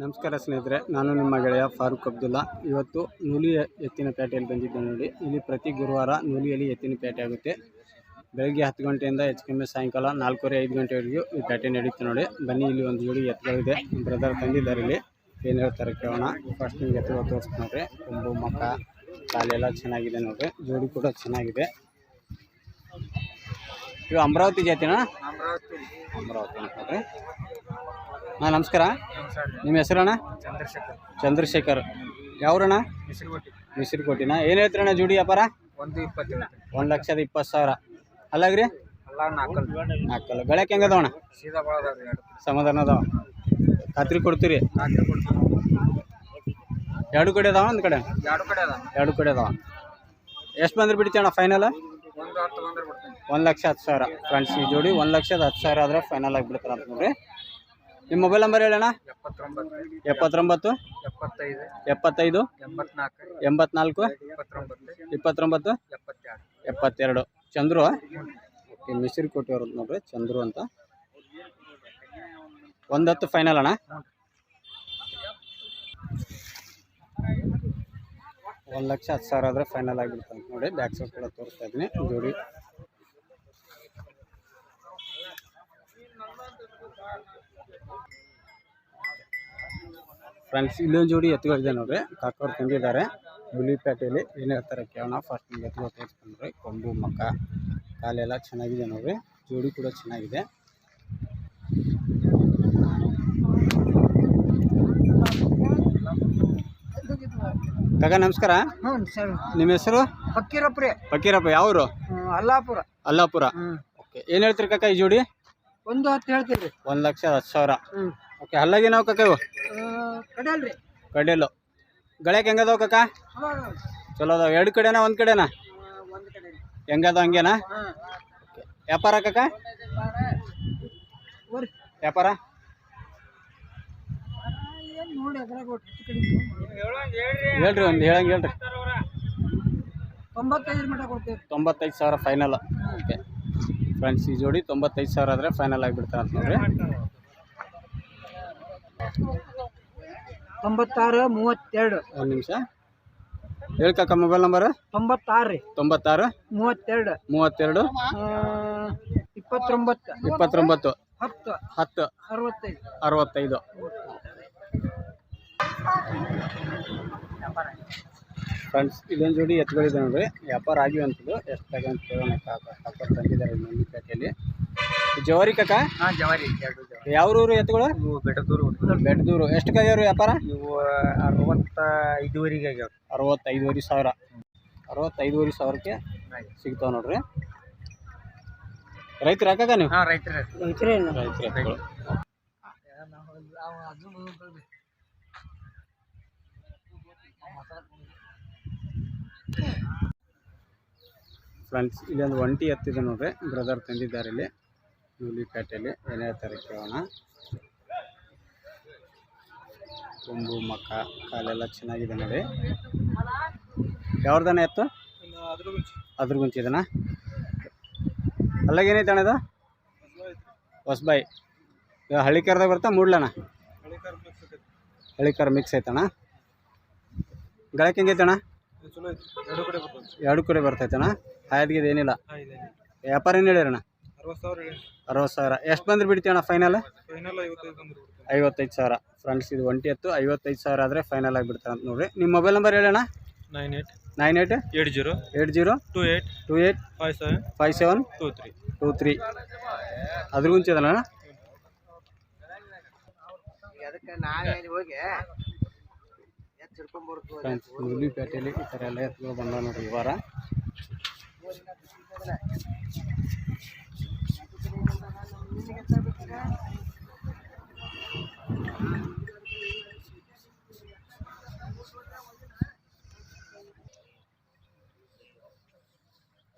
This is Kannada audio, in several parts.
ನಮಸ್ಕಾರ ಸ್ನೇಹಿತರೆ ನಾನು ನಿಮ್ಮ ಗೆಳೆಯ ಫಾರೂಕ್ ಅಬ್ದುಲ್ಲಾ. ಇವತ್ತು ನೂಲಿ ಎತ್ತಿನ ಪೇಟೆಯಲ್ಲಿ ಬಂದಿದ್ದೆ ನೋಡಿ. ಇಲ್ಲಿ ಪ್ರತಿ ಗುರುವಾರ ನೂಲಿಯಲ್ಲಿ ಎತ್ತಿನ ಪೇಟೆ ಆಗುತ್ತೆ. ಬೆಳಗ್ಗೆ ಹತ್ತು ಗಂಟೆಯಿಂದ ಹೆಚ್ಚು ಕಮ್ಮಿ ಸಾಯಂಕಾಲ ನಾಲ್ಕೂವರೆ ಐದು ಗಂಟೆವರೆಗೂ ಈ ಪೇಟೆ ನಡೆಯುತ್ತೆ ನೋಡಿ. ಬನ್ನಿ ಇಲ್ಲಿ ಒಂದು ಜೋಡಿ ಎತ್ತಗಳಿದೆ. ನಮ್ಮ ಬ್ರದರ್ ತಂದಿದ್ದಾರೆ ಇಲ್ಲಿ. ಏನು ಹೇಳ್ತಾರೆ ಕೇಳೋಣ. ಫಸ್ಟ್ ನಿಮ್ಗೆ ಎತ್ತುಗಳು ತೋರಿಸ್ತೀನಿ ನೋಡ್ರಿ. ಕೊಂಬು ಮಕ್ಕ ಕಾಲೆಲ್ಲ ಚೆನ್ನಾಗಿದೆ ನೋಡ್ರಿ. ಜೋಡಿ ಕೂಡ ಚೆನ್ನಾಗಿದೆ. ಇವು ಅಮರಾವತಿ ಜಾತಿನಾ? ಅಮರಾವತಿ. ಅಮರಾವತಿ ಹಾಂ ನಮಸ್ಕಾರ. ನಿಮ್ಮ ಹೆಸರಣ್ಣ? ಚಂದ್ರಶೇಖರ್. ಚಂದ್ರಶೇಖರ್. ಯಾವ್ರಣ್ಣ? ಮಿಸಿರಿಕೋಟಿನ ಏನು ಹೇಳ್ತೀರಣ್ಣ ಜೋಡಿ ವ್ಯಾಪಾರ? ಒಂದು ಇಪ್ಪತ್ತೇಳು ಒಂದು ಲಕ್ಷದ ಇಪ್ಪತ್ತು ಸಾವಿರ. ಅಲ್ಲಾಗ್ರಿ ಅಲ್ಲ ನಾಲ್ಕಲ್ ನಾಲ್ಕಲ್ಲ. ಗಳಕ್ಕೆ ಬಳದವ್ರಿ ಎರಡು ಸಮಾಧಾನ ಅದಾವ? ಖಾತ್ರಿ ಕೊಡ್ತೀರಿ? ಎರಡು ಕಡೆ ಅದಾವ ಒಂದು ಕಡೆ? ಎರಡು ಕಡೆ ಅದ ಎರಡು ಕಡೆ ಅದಾವ. ಎಷ್ಟು ಬಂದ್ರೆ ಬಿಡ್ತೀಯಣ್ಣ ಫೈನಲ್ ಒಂದು ಲಕ್ಷ ಹತ್ತು ಸಾವಿರ. ಫ್ರೆಂಡ್ಸ್ ಈ ಜೋಡಿ ಒಂದು ಲಕ್ಷದ ಹತ್ತು ಸಾವಿರ ಆದರೆ ಫೈನಲ್ ಆಗಿಬಿಡ್ತಾರೆ ಅಂತ ನೋಡ್ರಿ. ನಿಮ್ಮ ಮೊಬೈಲ್ ನಂಬರ್ ಹೇಳಣ್ಣ? ಎಪ್ಪತ್ತೊಂಬತ್ತು. ಎಪ್ಪತ್ತೈದು. ಎಪ್ಪತ್ತೈದು. ಎಂಬತ್ನಾಲ್ಕು. ಇಪ್ಪತ್ತೊಂಬತ್ತು. ಎಪ್ಪತ್ತೆರಡು. ಚಂದ್ರು? ಮಿಸಿರಿ ಕೊಟ್ಟಿವ್ರು ನೋಡ್ರಿ ಚಂದ್ರು ಅಂತ. ಒಂದತ್ತು ಹತ್ತು ಫೈನಲ್ ಅಣ್ಣ. ಒಂದು ಲಕ್ಷ ಹತ್ತು ಸಾವಿರ ಆದರೆ ಫೈನಲ್ ಆಗಿರ್ತಾನೆ ನೋಡಿ ಬ್ಯಾಕ್ ಸೈಡ್ ಕೂಡ ತೋರಿಸ್ತಾ ಇದ್ದೀನಿ ಜೋಡಿ. ಫ್ರೆಂಡ್ಸ್ ಇಲ್ಲೊಂದು ಜೋಡಿ ಎತ್ತುಗಳಿದೆ ನೋಡ್ರಿ. ಕಾಕೋರು ತಂದಿದ್ದಾರೆ ಹುಲಿಪೇಟೆಯಲ್ಲಿ ಏನು ಹೇಳ್ತಾರೆ ಕೇಳೋಣ. ಫಸ್ಟ್ ನಿಮ್ಗೆ ಎತ್ತುಗಳು ತೋರಿಸ್ಕೊಂಡ್ರಿ ಕೊಂಬು ಮಕ್ಕ ಕಾಲೆಲ್ಲ ಚೆನ್ನಾಗಿದೆ ನೋಡ್ರಿ. ಜೋಡಿ ಕೂಡ ಚೆನ್ನಾಗಿದೆ. ಕಾಕ ನಮಸ್ಕಾರ. ನಿಮ್ಮ ಹೆಸರು? ಫಕೀರಪ್ಪ ಫಕೀರಪ್ಪ ಯಾವರು? ಅಲ್ಲಾಪುರ. ಅಲ್ಲಾಪುರ. ಓಕೆ ಏನು ಹೇಳ್ತೀರಿ ಕಾಕ ಈ ಜೋಡಿ? ಒಂದು ಹತ್ತು ರೀ ಒಂದು ಲಕ್ಷ ಹತ್ತು ಸಾವಿರ. ಹ್ಞೂ ಓಕೆ ಅಲ್ಲಾಗಿ ನಾವು ಕಾಕ ಇವು? ಕಡಲ್ರಿ. ಕಡೆಯಲ್ಲು ಗಳಕ್ಕೆ ಹೆಂಗದ ಕಕ್ಕ ಚಲೋ ಅದಾವ. ಎರಡು ಕಡೆನಾ ಒಂದು ಕಡೆನಾ? ಒಂದು ಕಡೆ ಹೆಂಗದ ಹಂಗೇನಾ ವ್ಯಾಪಾರ ಕಕ್ಕ ವ್ಯಾಪಾರ? ಹೇಳ್ರಿ ಒಂದು ಹೇಳಂಗೆ ಹೇಳ್ರಿ. ತೊಂಬತ್ತೈದು ಮಟ ಕೊಡ್ತೀವಿ. ತೊಂಬತ್ತೈದು ಸಾವಿರ ಫೈನಲ್ ಓಕೆ. ಫ್ರೆಂಡ್ಸ್ ಈ ಜೋಡಿ ತೊಂಬತ್ತೈದು ಸಾವಿರ ಆದರೆ ಫೈನಲ್ ಆಗಿಬಿಡ್ತಾರೆ ಅಂತ ನೋಡ್ರಿ. ತೊಂಬತ್ತಾರು ಮೂವತ್ತೆರಡು. ಒಂದು ನಿಮಿಷ. ಹೇಳಿ ಕಾಕ ಮೊಬೈಲ್ ನಂಬರ್ ತೊಂಬತ್ತಾರು. ರೀ ತೊಂಬತ್ತಾರು. ಮೂವತ್ತೆರಡು. ಮೂವತ್ತೆರಡು. ಇಪ್ಪತ್ತೊಂಬತ್ತು. ಇಪ್ಪತ್ತೊಂಬತ್ತು. ಹತ್ತು. ಹತ್ತು. ಅರವತ್ತೈದು. ಅರವತ್ತೈದು. ಫ್ರೆಂಡ್ಸ್ ಇದೊಂದು ಜೋಡಿ ಎತ್ತುಗಳಿದೆ ನೋಡ್ರಿ. ವ್ಯಾಪಾರ ಆಗಿವೆ ಅಂತದ್ದು ಎಷ್ಟು ತಗ ಅಂತ ಕೇಳೋಣ. ಕಾಕ ತಂದಿದ್ದಾರೆ ಜವಾರಿ ಕಾಕ? ಹಾಂ ಜವಾರಿ ಎರಡು ಜವಾರಿ. ಯಾವ ಊರು ಎತ್ತುಗಳು? ಇವು ಬೆಟ್ಟದೂರು ಬೆಟ್ಟದೂರು ಎಷ್ಟು ಆಗ್ಯಾವ್ರಿ ವ್ಯಾಪಾರ? ಇವು ಅರವತ್ತ ಐದುವರೆಗೆ ಆಗ್ಯಾವ ಅರವತ್ತೈದುವರೆ ಸಾವಿರ. ಅರವತ್ತೈದುವರೆ ಸಾವಿರಕ್ಕೆ ಸಿಗ್ತಾವ ನೋಡ್ರಿ. ರೈತರ ಹಾಕಾಗ ನೀವು? ಹಾಂ ರೈತರ. ರೈತರೇ. ರೈತರು. ಫ್ರೆಂಡ್ಸ್ ಇಲ್ಲೊಂದು ಒಂಟಿ ಎತ್ತಿದೆ ನೋಡ್ರಿ. ಬ್ರದರ್ ತಂದಿದ್ದಾರೆ ಇಲ್ಲಿ. ನೂಲಿಪೇಟೆಯಲ್ಲಿ ಏನೇ ಹೇಳ್ತಾರೆ ಕೇಳೋಣ. ಕೊಂಬು ಮಕ್ಕ ಕಾಲೆಲ್ಲ ಚೆನ್ನಾಗಿದೆ ನೋಡಿ. ಯಾವ್ದಾನ ಎತ್ತು? ಅದ್ರ ಗುಂಚಿದನ ಅಲ್ಲಾಗೇನೈತೆ ಅಣ್ಣ ಇದು? ಹೊಸಬಾಯಿ ಹಳ್ಳಿಕಾರ್ದಾಗ ಬರ್ತಾ ಮೂಡ್ಲಣ್ಣ? ಹಳ್ಳಿಕಾರ ಮಿಕ್ಸ್ ಐತಣ್ಣ. ಗಳಕ್ಕೆ ಎರಡು ಕಡೆ ಬರ್ತದೆ ಎರಡು ಕಡೆ ಬರ್ತೈತಣ್ಣ ಹಾಯದ್ಗಿದ ಏನಿಲ್ಲ. ವ್ಯಾಪಾರ ಏನು ಹೇಳಿರಣ್ಣ ಅರವತ್ತು ಸಾವಿರ ಅರವತ್ತು ಸಾವಿರ. ಎಷ್ಟು ಬಂದ್ರೆ ಬಿಡ್ತೀವಣ್ಣ ಫೈನಲ್ ಫೈನಲ್ ಐವತ್ತೈದು ಸಾವಿರ. ಫ್ರೆಂಡ್ಸ್ ಇದು ಒಂಟಿ ಎತ್ತು ಐವತ್ತೈದು ಸಾವಿರ ಆದರೆ ಫೈನಲ್ ಆಗಿಬಿಡ್ತಾರೆ ಅಂತ ನೋಡ್ರಿ. ನಿಮ್ಮ mobile number ಹೇಳಣ್ಣ nine eight nine eight eight zero eight zero two eight two eight five seven five seven two three two three ಅದ್ರ ಗುಂಚಿದಣ್ಣ ಅದಕ್ಕೆ ನಾವೇನು ಹೋಗಿ? ಈ ಥರ ಎಲ್ಲ ಎತ್ತುಗಳು ಬಂದ ನೋಡ್ರಿ ಈ ವಾರ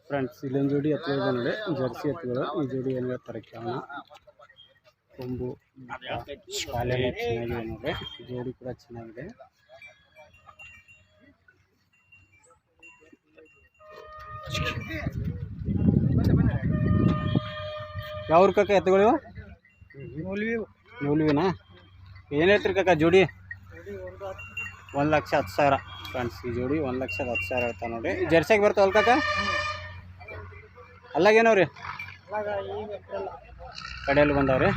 ಫ್ರೆಂಡ್ಸ್, ಇಲ್ಲೊಂದು ಜೋಡಿ ಎತ್ತುಗಳಿದೆ ನೋಡಿ ಜರ್ಸಿ ಎತ್ತುಗಳು ಈ ಜೋಡಿ ಏನು ಹೇಳ್ತಾರೆ ಕೇಳೋಣ. ಕೊಂಬು ಚೆನ್ನಾಗಿದೆ ನೋಡಿ ಜೋಡಿ ಕೂಡ ಚೆನ್ನಾಗಿದೆ. ಯಾವ ಕಾಕ ಎತ್ತಗಳಿವ ಮೂಲ್ವಿ ಏನೈತ್ರಿ ಏನು ಹೇಳ್ತೀರಿ ಕಾಕ ಜೋಡಿ? ಒಂದು ಲಕ್ಷ ಹತ್ತು ಸಾವಿರ. ಫ್ರೆಂಡ್ಸ್ ಈ ಜೋಡಿ ಒಂದು ಲಕ್ಷದ ಹತ್ತು ಸಾವಿರ ಹೇಳ್ತಾ ನೋಡ್ರಿ ಜರ್ಸಿಯಾಗಿ ಬರ್ತಾವಲ್ಲ ಕಾಕ? ಅಲ್ಲಾಗೇನವ್ರಿ ಕಡೆಯಲ್ಲಿ ಬಂದವ್ರಿ.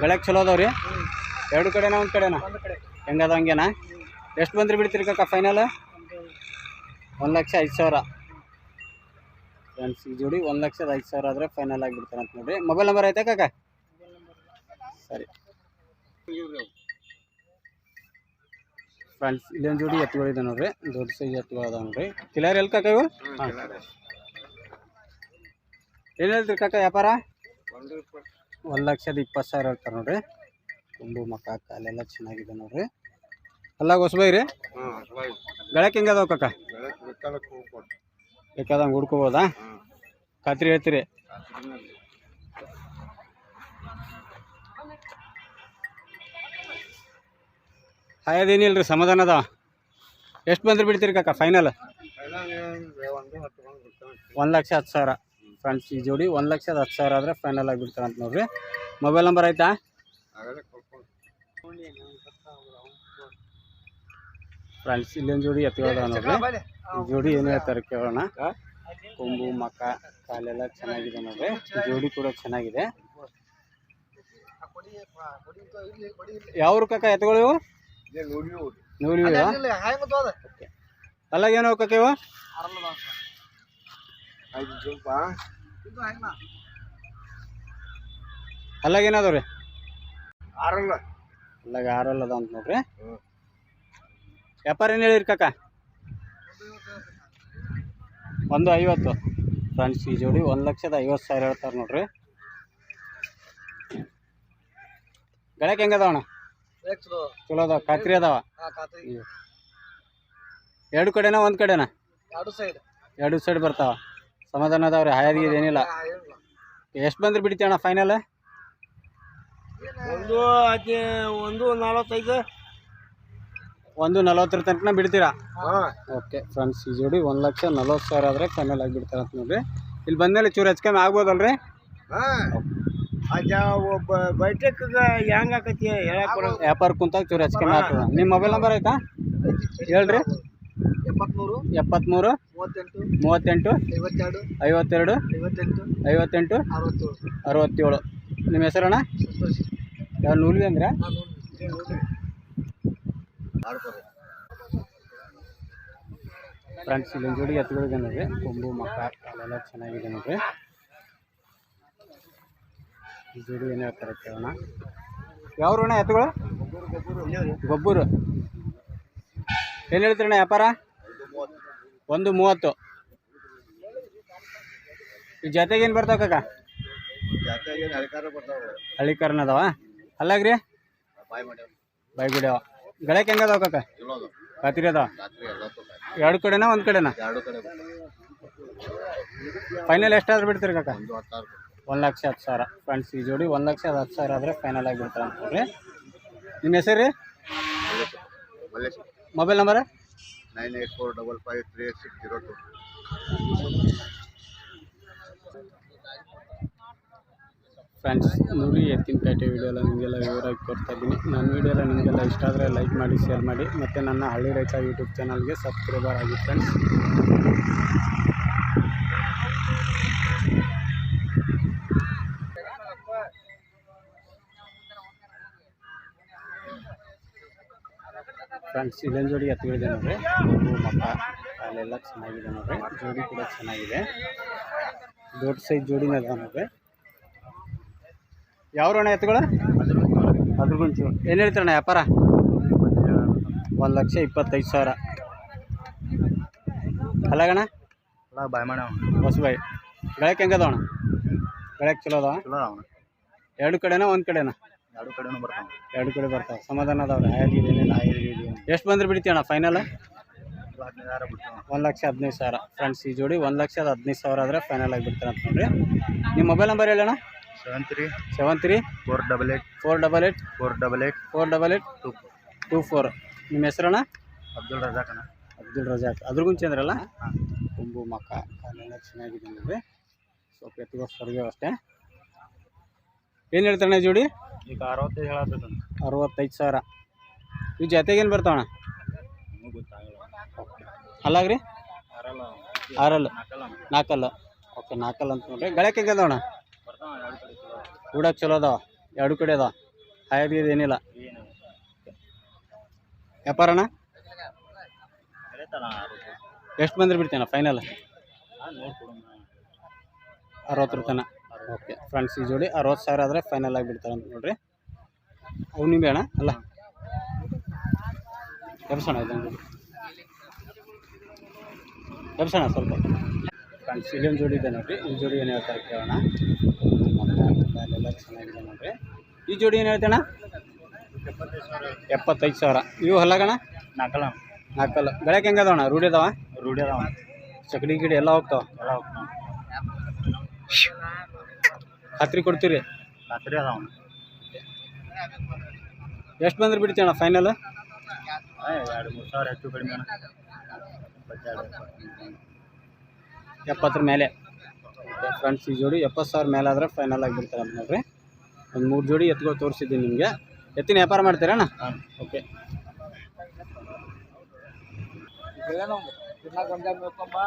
ಬೆಳಗ್ಗೆ ಚಲೋ ಅದಾವ್ರಿ? ಎರಡು ಕಡೆನಾ ಒಂದು ಕಡೆನಾ? ಹೆಂಗದ ಹಂಗೇನಾ? ಎಷ್ಟು ಬಂದ್ರಿ ಬಿಡ್ತೀರಿ ಕಾಕ ಫೈನಲ್ ಒಂದು ಲಕ್ಷ ಐದು ಸಾವಿರ. ಫ್ರೆಂಡ್ಸ್ ಈ ಜೋಡಿ ಒಂದು ಲಕ್ಷದ ಐದು ಸಾವಿರ ಆದರೆ ಫೈನಲ್ ಆಗಿಬಿಡ್ತಾರೆ ಅಂತ ನೋಡಿರಿ. ಮೊಬೈಲ್ ನಂಬರ್ ಐತೆ ಕಾಕ? ಸರಿ. ಫ್ರೆಂಡ್ಸ್ ಇಲ್ಲೊಂದು ಜೋಡಿ ಎತ್ತುಗಳಿದೆ ನೋಡ್ರಿ. ದೊಡ್ಡ ಸೈಜ್ ಎತ್ತುಗಳು ಅದಾವ ನೋಡ್ರಿ. ಕಿಲರ್ ಎಲ್ಲಿ ಕಾಕ ಇವು? ಏನು ಹೇಳ್ತೀರಿ ಕಾಕ ವ್ಯಾಪಾರ? ಒಂದು ಲಕ್ಷದ ಇಪ್ಪತ್ತು ಸಾವಿರ ಹೇಳ್ತಾರೆ ನೋಡ್ರಿ. ತುಂಬು ಮಕ್ಕ ಕಾಲೆಲ್ಲ ಚೆನ್ನಾಗಿದೆ ನೋಡ್ರಿ. ಅಲ್ಲ ಹೊಸಬೈ ರೀ ಗಳಕ್ಕೆ ಹೆಂಗೆ ಅದಾವ ಕಾಕ? ಬೇಕಾದಂಗೆ ಹುಡ್ಕೋಬೋದಾ? ಖಾತ್ರಿ ಹೇಳ್ತೀರಿ. ಹಾಯದೇನಿಲ್ಲ ರೀ ಸಮಾಧಾನ ಅದಾವ? ಎಷ್ಟು ಬಂದ್ರೆ ಬಿಡ್ತೀರಿ ಕಾಕ ಫೈನಲ್ ಒಂದು ಲಕ್ಷ ಹತ್ತು ಸಾವಿರ. ಫ್ರೆಂಡ್ಸ್ ಈ ಜೋಡಿ ಒಂದು ಲಕ್ಷದ ಹತ್ತು ಸಾವಿರ ಆದರೆ ಫೈನಲ್ ಆಗಿಬಿಡ್ತಾರೆ ಅಂತ ನೋಡ್ರಿ. ಮೊಬೈಲ್ ನಂಬರ್ ಆಯ್ತಾ? ಫ್ರೆಂಡ್ಸ್ ಇಲ್ಲೊಂದು ಜೋಡಿ ಎತ್ತಿ ನೋಡ್ರಿ. ಈ ಜೋಡಿ ಏನು ಹೇಳ್ತಾರೆ ಕೇಳೋಣ. ಕೊಂಬು ಮಕ್ಕ ಕಾಲೆಲ್ಲ ಚೆನ್ನಾಗಿದೆ ನೋಡ್ರಿ. ಜೋಡಿ ಕೂಡ ಚೆನ್ನಾಗಿದೆ. ಯಾವ ಕಾಕ ಎತ್ಕೊಳ್ಳಿವು ನೂಲಿ ಅಲ್ಲಾಗ ಏನೋ ಕಾಕ ಇವು? ಅಲ್ಲಾಗ ಏನದಾವ ರೀ ಅಲ್ಲಾಗ ಆರಲ್ಲ ಅಂತ ನೋಡ್ರಿ. ವ್ಯಾಪಾರ ಏನು ಹೇಳಿರಿ ಕಾಕ? ಒಂದು ಐವತ್ತು. ಫ್ರೆಂಡ್ಸ್, ಈ ಜೋಡಿ ಒಂದು ಲಕ್ಷದ ಐವತ್ತು ಸಾವಿರ ಹೇಳ್ತಾರೆ ನೋಡ್ರಿ. ಗಳಕ್ಕೆ ಹೆಂಗದವಣ ಚಲೋ ಅದಾವ ಕಾತ್ರಿ ಅದಾವ? ಎರಡು ಕಡೆನಾ ಒಂದು ಕಡೆನಾ? ಎರಡು ಸೈಡ್ ಬರ್ತಾವ. ಸಮಾಧಾನ ಅದಾವ್ರಿ ಹಾಯಾದಿ ಏನಿಲ್ಲ. ಎಷ್ಟು ಬಂದ್ರೆ ಬಿಡ್ತೀಯಣ್ಣ ಫೈನಲ್ ಒಂದು ಒಂದು ನಲವತ್ತೈದು. ಒಂದು ನಲವತ್ತರ ತನಕ ಬಿಡ್ತೀರಾ? ಓಕೆ ಫ್ರೆಂಡ್ಸ್ ಈ ಜೋಡಿ ಒಂದು ಲಕ್ಷ ನಲ್ವತ್ತು ಸಾವಿರ ಆದರೆ ಫೈನಲ್ ಆಗಿಬಿಡ್ತಾರೆ ಅಂತ ನೋಡ್ರಿ. ಇಲ್ಲಿ ಬಂದಮೇಲೆ ಚೂರು ಹೆಚ್ಚು ಕಮ್ಮಿ ಆಗ್ಬೋದಲ್ರಿ? ಒಬ್ಬ ಬೈಟಕ್ಗೆ ಹೆಂಗ್ ಆಕತಿ ವ್ಯಾಪಾರ ಕುಂತಾಗ ಚೂರು ಹೆಚ್ಚು ಕಮ್ಮಿ ಆಗ್ತದೆ. ನಿಮ್ಮ ಮೊಬೈಲ್ ನಂಬರ್ ಆಯ್ತಾ ಹೇಳ್ರಿ. ಎಪ್ಪತ್ಮೂರು ಎಪ್ಪತ್ತ್ಮೂರು ಮೂವತ್ತೆಂಟು ಮೂವತ್ತೆಂಟು ಐವತ್ತೆರಡು ಐವತ್ತೆರಡು ಐವತ್ತೆಂಟು ಐವತ್ತೆಂಟು ಅರವತ್ತೇಳು. ಅರವತ್ತೇಳು. ನಿಮ್ಮ ಹೆಸರಣ್ಣ? ಯಾವ ನೂಲ್ವಿ ಅಂದ್ರೆ? ಫ್ರೆಂಡ್ಸ್ ಇಲ್ಲಿ ಜೋಡಿ ಎತ್ತುಗಳಿದೆ ನೋಡ್ರಿ ಕೊಂಬು ಮಕ್ಕ ಅಲ್ಲೆಲ್ಲ ಚೆನ್ನಾಗಿದೆ ನೋಡ್ರಿ. ಈ ಜೋಡಿ ಏನು ಹೇಳ್ತಾರೆ ಕೇಳೋಣ. ಯಾವ ಅಣ್ಣ ಎತ್ತುಗಳು? ಗೊಬ್ಬರು. ಏನು ಹೇಳ್ತೀರಣ್ಣ ವ್ಯಾಪಾರ? ಒಂದು ಮೂವತ್ತು. ಈ ಜೊತೆಗೆ ಏನು ಬರ್ತಾವ ಕಾಕ? ಹಳ್ಳಿ ಕಾರ್ನ ಅದಾವ ಅಲ್ಲಾಗ್ರಿ? ಬಾಯ್ ಬಿಡ್ಯಾವ ಗಳಕ್ಕೆ ಹೆಂಗದಾವ ಕಾಕ? ಖಾತ್ರಿ ಅದಾವ. ಎರಡು ಕಡೆನಾ ಒಂದು ಕಡೆನಾ? ಫೈನಲ್ ಎಷ್ಟಾದ್ರೂ ಬಿಡ್ತೀರಿ ಕಾಕ? ಒಂದು ಲಕ್ಷ ಹತ್ತು ಸಾವಿರ. ಫ್ರೆಂಡ್ಸ್ ಈ ಜೋಡಿ ಒಂದು ಲಕ್ಷ ಹತ್ತು ಸಾವಿರ ಆದರೆ ಫೈನಲ್ ಆಗಿ ಬಿಡ್ತಾರೆ ಅಂತ ನಿಮ್ ನಿಮ್ಮ ಹೆಸರು ರೀ? Mobile number nine eight four double five three eight six zero two friends, ನೋಡಿ ಎತ್ತಿನಪೇಟೆ ವೀಡಿಯೋಲ್ಲ ನಿಮಗೆಲ್ಲ ವಿವರವಾಗಿ ಕೊಡ್ತಾ ಇದ್ದೀನಿ. ನನ್ನ ವೀಡಿಯೋ ಎಲ್ಲ ನಿಮಗೆಲ್ಲ ಇಷ್ಟ ಆದರೆ ಲೈಕ್ ಮಾಡಿ ಶೇರ್ ಮಾಡಿ. ಮತ್ತು ನನ್ನ ಹಳ್ಳಿ ರೈತ ಯೂಟ್ಯೂಬ್ ಚಾನಲ್ಗೆ ಸಬ್ಸ್ಕ್ರೈಬರ್ ಆಗಿ ಫ್ರೆಂಡ್ಸ್ ಫ್ರೆಂಡ್ಸ್ ಇಲ್ಲೊಂದು ಜೋಡಿ ಎತ್ತುಗಳಿದೆ ನೋಡ್ರಿ. ಮಕ್ಕ ಅಲ್ಲೆಲ್ಲ ಚೆನ್ನಾಗಿದೆ ನೋಡ್ರಿ. ಜೋಡಿ ಕೂಡ ಚೆನ್ನಾಗಿದೆ. ದೊಡ್ಡ ಸೈಜ್ ಜೋಡಿನ ಅದ ನೋಡ್ರಿ. ಯಾವ ಅಣ್ಣ ಎತ್ತುಗಳು? ಅದ್ರ ಗುಂಚು ಏನು ಹೇಳ್ತಾರಣ್ಣ ವ್ಯಾಪಾರ? ಒಂದು ಲಕ್ಷ ಇಪ್ಪತ್ತೈದು ಸಾವಿರ. ಅಲ್ಲಾಗಣ್ಣ ಬಾಯ್ ಮಾಡ. ಹೊಸಬಾಯಿ ಬೆಳಕ್ ಹೆಂಗದ ಅಣ್ಣ ಗಳಕ್ಕೆ ಚಲೋ ಅದಾವ? ಎರಡು ಕಡೆನಾ ಒಂದು ಕಡೆನಾ? ಎರಡು ಕಡೆನೂ ಬರ್ತಾವ. ಎರಡು ಕಡೆ ಬರ್ತಾವೆ. ಸಮಾಧಾನ ಅದಾವೆ ಎಷ್ಟು ಬಂದ್ರೆ ಬಿಡ್ತೀವಣ್ಣ ಫೈನಲ್ ಒಂದು ಲಕ್ಷ ಹದಿನೈದು ಸಾವಿರ. ಫ್ರೆಂಡ್ಸ್ ಈ ಜೋಡಿ ಒಂದು ಲಕ್ಷದ ಹದಿನೈದು ಸಾವಿರ ಆದರೆ ಫೈನಲ್ ಆಗಿಬಿಡ್ತಾರೆ ಅಂತ ನೋಡ್ರಿ. ನಿಮ್ಮ mobile number ಹೇಳಣ್ಣ? Seven three seven three four double eight four double eight four double eight four double eight two two four. ನಿಮ್ಮ ಹೆಸರಣ್ಣ? ಅಬ್ದುಲ್ ರಜಾ ಅಬ್ದುಲ್ ರಜಾಕ್. ಅದ್ರ ಗುಂಚೆ ಅಂದ್ರಲ್ಲ? ಕೊಂಬು ಮಕ್ಕ ಕಾಲೆಲ್ಲ ಚೆನ್ನಾಗಿದೆ ನೋಡ್ರಿ ಸ್ವಲ್ಪ ಎತ್ತಿಗೆ ಹೊರಗೆ ಅಷ್ಟೇ. ಏನು ಹೇಳ್ತಾನೆ ಜೋಡಿ? ಈಗ ಅರವತ್ತೈದು ಹೇಳತ್ತದ ಅರವತ್ತೈದು ಸಾವಿರ. ಇವು ಜೊತೆಗೇನು ಬರ್ತಾವಣ್ಣ? ಅಲ್ಲಾಗ್ರಿ? ಆರಲ್ಲ ನಾಲ್ಕಲ್ಲ ಓಕೆ ನಾಲ್ಕಲ್ಲ. ಅಂತ ನೋಡ್ರಿ. ಗಳಕ್ಕೆ ಅದಾವಣ್ಣ? ಕೂಡಕ್ಕೆ ಚಲೋ ಅದಾವ. ಎರಡು ಕಡೆ ಅದಾವ. ಹಾಯಾಗಿ ಏನಿಲ್ಲ. ವ್ಯಾಪಾರಣ ಎಷ್ಟು ಬಂದ್ರೆ ಬಿಡ್ತೇನೆ ಫೈನಲ್ ಅರವತ್ತು ರೂಪಾಯಿನ ಓಕೆ ಫ್ರೆಂಡ್ಸ್ ಈ ಜೋಡಿ ಅರವತ್ತು ಸಾವಿರ ಆದರೆ ಫೈನಲ್ ಆಗಿ ಬಿಡ್ತಾರೆ ಅಂತ ನೋಡ್ರಿ. ಅವು ನಿಂಬೆ ಅಣ್ಣ, ಅಲ್ಲ? ಎಬ್ಸೋಣ ಇದೊಂದು ಎಬ್ಸೋಣ ಸ್ವಲ್ಪ. ಫ್ರೆಂಡ್ಸ್ ಇಲ್ಲೊಂದು ಜೋಡಿ ಇದೆ ನೋಡ್ರಿ. ಈ ಜೋಡಿ ಏನು ಹೇಳ್ತಾರೆ ಕೇಳೋಣ. ಅಲ್ಲೆಲ್ಲ ಚೆನ್ನಾಗಿದೆ ನೋಡ್ರಿ. ಈ ಜೋಡಿ ಏನು ಹೇಳ್ತಾನ ಎಪ್ಪತ್ತೈದು ಸಾವಿರ. ಇವು ಹಲ್ಲಗಣ ನಾಲ್ಕಲ್ಲ ನಾಲ್ಕಲ್ಲ ಬೆಳಗ್ಗೆ ಹೆಂಗೆ ಅದಾವಣ ರೂಢಿ ಅದಾವ? ರೂಢಿ ಅದಾವ. ಚಕಡಿ ಗಿಡಿ ಎಲ್ಲ ಹೋಗ್ತಾವ? ಎಲ್ಲ ಹೋಗ್ತಾವ. ಖಾತ್ರಿ ಕೊಡ್ತೀರಿ? ಖಾತ್ರಿ ಅದಾವ. ಎಷ್ಟು ಬಂದ್ರೆ ಬಿಡ್ತೀಣ ಫೈನಲ್ ಎರಡು ಮೂರು ಸಾವಿರ ಹೆಚ್ಚು ಕಡಿಮೆ ಎಪ್ಪತ್ತರ ಮೇಲೆ. ಫ್ರೆಂಡ್ಸ್ ಈ ಜೋಡಿ ಎಪ್ಪತ್ತು ಸಾವಿರ ಮೇಲೆ ಆದರೆ ಫೈನಲ್ ಆಗಿ ಬಿಡ್ತಾರೆ ಅಂತ ನೋಡ್ರಿ. ಒಂದು ಮೂರು ಜೋಡಿ ಎತ್ಕೊ ತೋರಿಸಿದ್ದೀನಿ ನಿಮಗೆ. ಎತ್ತಿನ ವ್ಯಾಪಾರ ಮಾಡ್ತೀರಣ್ಣ ಹಾಂ ಓಕೆ.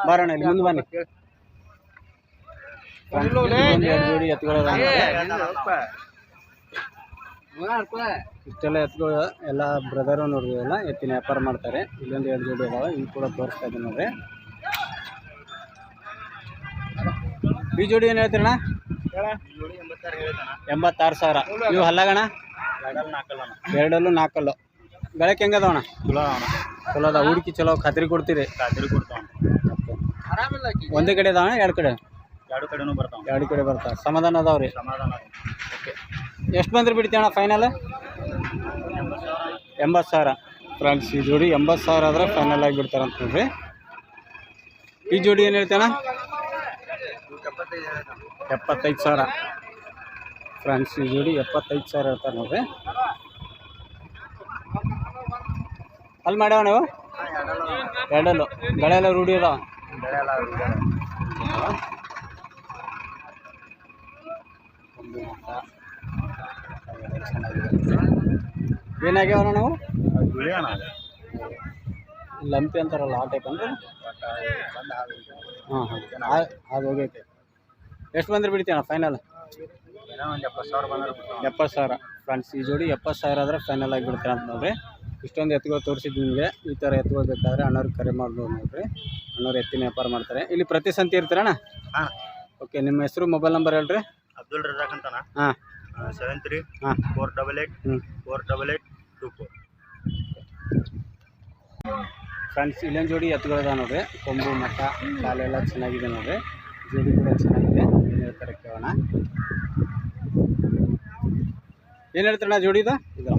ಬಾರಣ ಇಲ್ಲಿ ಮುಂದೆ ಬನ್ನಿ. ಜೋಡಿ ಎತ್ಗಳು ಇಷ್ಟೆಲ್ಲ ಎತ್ಗಳು ಎಲ್ಲ ಬ್ರದರು ನೋಡಿದ್ರಲ್ಲ ಎತ್ತಿನ ವ್ಯಾಪಾರ ಮಾಡ್ತಾರೆ. ಇಲ್ಲೊಂದು ಎರಡು ಜೋಡಿ ಅದಾವೆ ಇವು ಕೂಡ ತೋರಿಸ್ತಾ ಇದ್ದೀನಿ ನೋಡ್ರಿ. ಈ ಜೋಡಿ ಏನು ಹೇಳ್ತೀರಣ್ಣ? ಎಂಬತ್ತಾರು ಸಾವಿರ. ಇವು ಹಲ್ಲಗಣ? ನಾಲ್ಕಲ್ಲ ಎರಡಲ್ಲೂ ನಾಲ್ಕಲ್ಲು. ಬೆಳಕ್ಕೆ ಹೆಂಗದವಣ್ಣ ಚಲೋ ಅಣ್ಣ ಚಲೋ ಅದ ಹುಡುಕಿ ಚಲೋ. ಖಾತ್ರಿ ಕೊಡ್ತೀರಿ. ಖಾತ್ರಿ ಕೊಡ್ತಾವ ಒಂದೇ ಕಡೆ ಅದಾವಣ ಎರಡು ಕಡೆ? ಎರಡು ಕಡೆನೂ ಬರ್ತಾವ ಎರಡು ಕಡೆ ಬರ್ತಾವ. ಸಮಾಧಾನ ಅದಾವ್ರಿ? ಸಮಾಧಾನ ಎಷ್ಟು ಬಂದ್ರೆ ಬಿಡ್ತೀವಣ ಫೈನಲ್ ಎಂಬತ್ತು ಸಾವಿರ. ಫ್ರೆಂಡ್ಸ್ ಈ ಜೋಡಿ ಎಂಬತ್ತು ಸಾವಿರ ಆದ್ರೆ ಫೈನಲ್ ಆಗಿ ಬಿಡ್ತಾರಂತ ಅಂತ ನೋಡ್ರಿ ಈ ಜೋಡಿ ಏನು ಹೇಳ್ತಾನ ಎಪ್ಪತ್ತೈದು ಸಾವಿರ. ಫ್ರೆಂಡ್ಸ್, ಈ ಜೋಡಿ ಎಪ್ಪತ್ತೈದು ಸಾವಿರ ಹೇಳ್ತಾರೆ ನೋಡ್ರಿ. ಅಲ್ಲಿ ಮಾಡ್ಯಾವ ನೀವು? ಎರಡಲ್ಲು. ಗಳೆಲ್ಲ ರೂಢಿ ಅದಾವ? ಏನಾಗ್ಯಾವ ಎಲ್ಲ ನಾವು? ಲಂಪಿ ಅಂತಾರಲ್ಲ, ಆ ಟೈಪ್ ಅಂದ್ರೆ? ಹಾಂ ಹಾಂ. ಅದು ಹೋಗೈತೆ ಎಷ್ಟು ಬಂದ್ರೆ ಬಿಡ್ತೀಯಣ್ಣ ಫೈನಲ್ ಎಪ್ಪತ್ತು ಸಾವಿರ ಫ್ರೆಂಡ್ಸ್ ಈ ಜೋಡಿ ಎಪ್ಪತ್ತು ಸಾವಿರ ಆದರೆ ಫೈನಲ್ ಆಗಿ ಬಿಡ್ತೀನಿ ಅಂತ ನೋಡ್ರಿ. ಇಷ್ಟೊಂದು ಎತ್ತುಗಳು ತೋರಿಸಿದ್ದು ನಿಮಗೆ. ಈ ಥರ ಎತ್ತುಗಳು ಬೇಕಾದ್ರೆ ಅಣ್ಣವ್ರಿಗೆ ಕರೆ ಮಾಡ್ಬೋದು ನೋಡ್ರಿ. ಅಣ್ಣವ್ರು ಎತ್ತಿನ ವ್ಯಾಪಾರ ಮಾಡ್ತಾರೆ. ಇಲ್ಲಿ ಪ್ರತಿ ಸಂತೆ ಇರ್ತೀರಣ್ಣ ಹಾಂ. ಓಕೆ ನಿಮ್ಮ ಹೆಸರು ಮೊಬೈಲ್ ನಂಬರ್ ಹೇಳ್ರಿ. ಅಬ್ದುಲ್ ರಜಾಕ್ ಅಂತ ಹಾಂ. ಸೆವೆನ್ ತ್ರೀ ಹಾಂ. ಫೋರ್ ಡಬಲ್ ಏಯ್ಟ್ ಹ್ಞೂ four double eight two four friends ಇಲ್ಲೊಂದು ಜೋಡಿ ಎತ್ತುಗಳಿದೆ ನೋಡ್ರಿ. ಕೊಂಬು ಮಠ ಕಾಲೆಲ್ಲ ಚೆನ್ನಾಗಿದೆ ನೋಡ್ರಿ. ಜೋಡಿ ಕೂಡ ಚೆನ್ನಾಗಿದೆ. ಹೇಳ್ತಾರೆ ಕೇಳೋಣ ಏನು ಹೇಳ್ತೀರಣ್ಣ ಜೋಡಿದು ಇದು?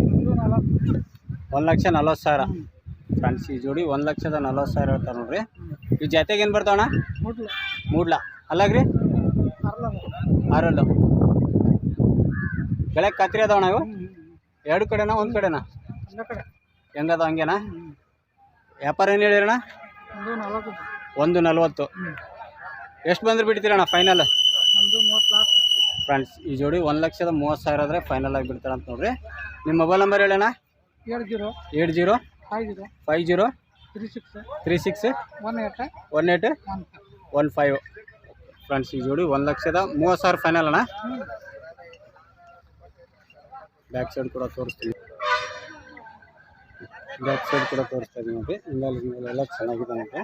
ಒಂದು ಲಕ್ಷ ನಲ್ವತ್ತು ಸಾವಿರ. ಫ್ರೆಂಡ್ಸ್ ಈ ಜೋಡಿ ಒಂದು ಲಕ್ಷದ ನಲ್ವತ್ತು ಸಾವಿರ ಹೇಳ್ತಾರೆ ನೋಡ್ರಿ. ಈ ಜಾತ್ಯಾಗ ಏನು ಬರ್ತಾವಣ್ಣ? ಮೂಡ್ಲ. ಅಲ್ಲಾಗ್ರಿ? ಆರಲ್ಲು. ಬೆಳಗ್ಗೆ ಕತ್ರಿ ಅದಾವಣ ಇವು? ಎರಡು ಕಡೆನಾ ಒಂದು ಕಡೆನಾ? ಹೆಂಗದ ಹಂಗೇನಾ? ವ್ಯಾಪಾರ ಏನು ಹೇಳಿರಣ್ಣ ಒಂದು ನಲ್ವತ್ತು. ಎಷ್ಟು ಬಂದ್ರೆ ಬಿಡ್ತೀರಣ್ಣ ಫೈನಲ್ ಫ್ರೆಂಡ್ಸ್ ಈ ಜೋಡಿ ಒಂದು ಲಕ್ಷದ ಮೂವತ್ತು ಸಾವಿರ ಆದರೆ ಫೈನಲ್ ಆಗಿ ಬಿಡ್ತಾರೆ ಅಂತ ನೋಡ್ರಿ. ನಿಮ್ಮ mobile number ಹೇಳಣ್ಣ? Eight zero eight zero five zero five zero three six three six one eight one eight one one five friends ಈ ಜೋಡಿ ಒಂದು ಲಕ್ಷದ ಮೂವತ್ತು ಸಾವಿರ ಫೈನಲ್ ಅಣ್ಣ. ಬ್ಯಾಕ್ ಸೈಡ್ ಕೂಡ ತೋರಿಸ್ತೀನಿ. ಬ್ಯಾಕ್ ಸೈಡ್ ಕೂಡ ತೋರಿಸ್ತಾ ಇದ್ದೀನಿ ನೋಡ್ರಿ. ಎಲ್ಲ ಚೆನ್ನಾಗಿದೆ ನೋಡ್ರಿ.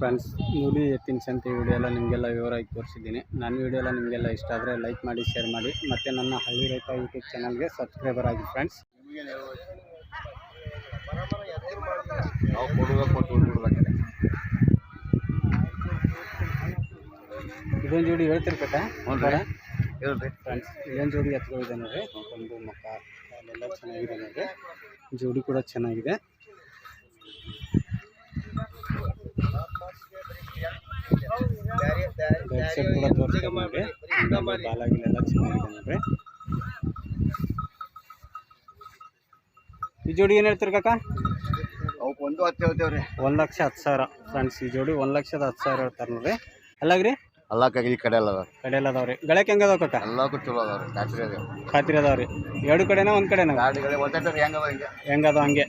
ಫ್ರೆಂಡ್ಸ್ ನೂಲಿ ಎತ್ತಿನ ಸಂತೆ ವಿಡಿಯೋ ಎಲ್ಲ ನಿಮಗೆಲ್ಲ ವಿವರವಾಗಿ ತೋರಿಸಿದ್ದೀನಿ. ನನ್ನ ವಿಡಿಯೋ ಎಲ್ಲ ನಿಮಗೆಲ್ಲ ಇಷ್ಟ ಆದರೆ ಲೈಕ್ ಮಾಡಿ ಶೇರ್ ಮಾಡಿ. ಮತ್ತು ನನ್ನ ಹಳ್ಳಿ ರೈತ ಯೂಟ್ಯೂಬ್ ಚಾನಲ್ಗೆ ಸಬ್ಸ್ಕ್ರೈಬರ್ ಆಗಿ ಫ್ರೆಂಡ್ಸ್ ಇದೊಂದು ಜೋಡಿ ಹೇಳ್ತೀರ್ ಕಟಾ ರೀ. ಹೇಳ್ರಿ. ಫ್ರೆಂಡ್ಸ್ ಇದೊಂದು ಜೋಡಿ ಎತ್ತುಗಳಿದೆ ನೋಡ್ರಿ. ಒಂದು ಮಕ್ಕ ಅಲ್ಲೆಲ್ಲ ಚೆನ್ನಾಗಿದೆ ನೋಡ್ರಿ. ಜೋಡಿ ಕೂಡ ಚೆನ್ನಾಗಿದೆ. ಬ್ಯಾಕ್ ಸೈಡ್ ಕೂಡ ತೋರಿಸ್ತಾರೆ ನೋಡ್ರಿ ಹಿಂಗಾಗಿ ಬಾಲಾಗಿಲೆಲ್ಲ ಚೆನ್ನಾಗಿದೆ ನೋಡ್ರಿ ಈ ಜೋಡಿ ಏನು ಹೇಳ್ತೀರಿ ಕಾಕ? ಅವಕ್ಕೆ ಒಂದು ಹತ್ತು ಹೇಳ್ತೇವ್ರಿ. ಒಂದು ಲಕ್ಷ ಹತ್ತು ಸಾವಿರ. ಫ್ರೆಂಡ್ಸ್ ಈ ಜೋಡಿ ಒಂದು ಲಕ್ಷದ ಹತ್ತು ಸಾವಿರ ಹೇಳ್ತಾರೆ ನೋಡ್ರಿ ಅಲ್ಲಾಗ್ರಿ? ಎಲ್ಲ ಈ ಕಡೆ ಎಲ್ಲ ಅದಾವ ಕಡೆ ಎಲ್ಲ ಅದಾವ್ರಿ. ಗಳಕ್ ಹೆಂಗೆ ಅದಾವ ಕಕ್ಕ ಎಲ್ಲಕ್ಕೂ ಚಲೋ ಅದಾವ ರೀ ಖಾತ್ರಿ ಅದಾವ. ಖಾತ್ರಿ ಅದಾವ್ರಿ. ಎರಡು ಕಡೆನ ಒಂದು ಕಡೆ ಒಂದೇ ಹೆಂಗೆ ಅದಾವ ಹಂಗೆ?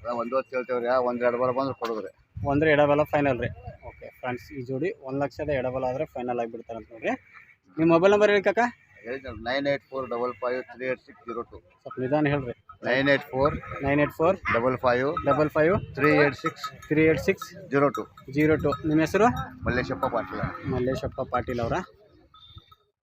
ಅದ ಒಂದು ಹೊತ್ತು ಹೇಳ್ತೇವ್ರಿ. ಒಂದು ಎರಡು ಬರ ಬಂದ್ರೆ ಕೊಡೋದ್ರಿ. ಒಂದ್ರೆ ಎಡಬಲ ಫೈನಲ್ ರೀ. ಓಕೆ ಫ್ರೆಂಡ್ಸ್ ಈ ಜೋಡಿ ಒಂದು ಲಕ್ಷದ ಎಡಬಲ ಆದರೆ ಫೈನಲ್ ಆಗಿಬಿಡ್ತಾರೆ ಅಂತ ನೋಡಿರಿ. ನಿಮ್ಮ ಮೊಬೈಲ್ ನಂಬರ್ ಹೇಳಿ ಕಾಕ? Nine eight four double five three eight six zero two ಸ್ವಲ್ಪ ನಿಧಾನ ಹೇಳ್ರಿ. Nine eight four nine eight four double five double five three eight six three eight six zero two zero two ನಿಮ್ಮ ಹೆಸರು? ಮಲ್ಲೇಶಪ್ಪ ಪಾಟೀಲ್. ಮಲ್ಲೇಶಪ್ಪ ಪಾಟೀಲ್ ಅವರ?